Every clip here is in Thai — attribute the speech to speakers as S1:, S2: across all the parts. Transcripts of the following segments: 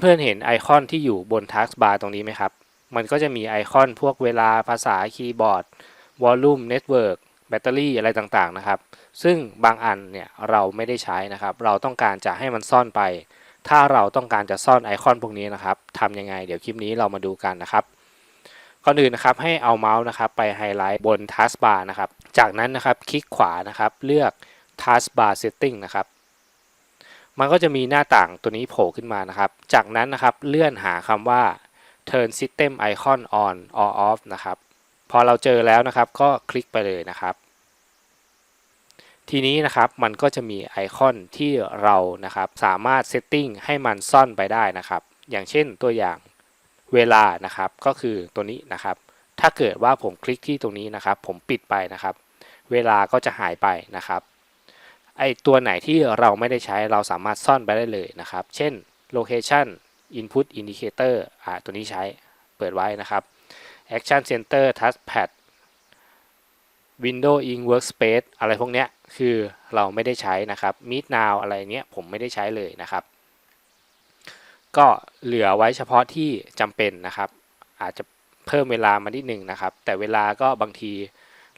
S1: เพื่อนๆเห็นไอคอนที่อยู่บน taskbar ตรงนี้ไหมครับ มันก็จะมีไอคอนพวกเวลาภาษาคีย์บอร์ดวอลลุ่มเน็ตเวิร์กแบตเตอรี่อะไรต่างๆนะครับ ซึ่งบางอันเนี่ยเราไม่ได้ใช้นะครับ เราต้องการจะให้มันซ่อนไป ถ้าเราต้องการจะซ่อนไอคอนพวกนี้นะครับทำยังไง เดี๋ยวคลิปนี้เรามาดูกันนะครับก่อนอื่นนะครับให้เอาเมาส์นะครับไปไฮไลท์บน taskbar นะครับ จากนั้นนะครับคลิกขวานะครับเลือก taskbar setting นะครับ มันก็จะมีหน้าต่างตัวนี้โผล่ขึ้นมานะครับ จากนั้นนะครับเลื่อนหาคำว่า turn system icon on or off นะครับ พอเราเจอแล้วนะครับก็คลิกไปเลยนะครับ ทีนี้นะครับมันก็จะมีไอคอนที่เรานะครับสามารถเซตติ้งให้มันซ่อนไปได้นะครับ อย่างเช่นตัวอย่างเวลานะครับก็คือตัวนี้นะครับ ถ้าเกิดว่าผมคลิกที่ตรงนี้นะครับ ผมปิดไปนะครับ เวลาก็จะหายไปนะครับ ไอตัวไหนที่เราไม่ได้ใช้เราสามารถซ่อนไปได้เลยนะครับ เช่น location input indicator อ่าตัวนี้ใช้เปิดไว้นะครับ action center touchpad window in workspace อะไรพวกเนี้ยคือเราไม่ได้ใช้นะครับ meet now อะไรเนี้ยผมไม่ได้ใช้เลยนะครับ ก็เหลือไว้เฉพาะที่จำเป็นนะครับ อาจจะเพิ่มเวลามานิดหนึ่งนะครับ แต่เวลาก็บางที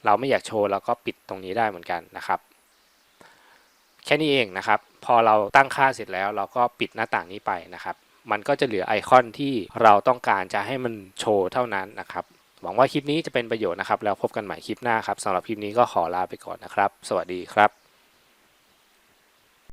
S1: เราไม่อยากโชว์เราก็ปิดตรงนี้ได้เหมือนกันนะครับ แค่นี้เองนะครับ พอเราตั้งค่าเสร็จแล้ว เราก็ปิดหน้าต่างนี้ไปนะครับ มันก็จะเหลือไอคอนที่เราต้องการจะให้มันโชว์เท่านั้นนะครับ หวังว่าคลิปนี้จะเป็นประโยชน์นะครับ แล้วพบกันใหม่คลิปหน้าครับสำหรับคลิปนี้ก็ขอลาไปก่อนนะครับ สวัสดีครับ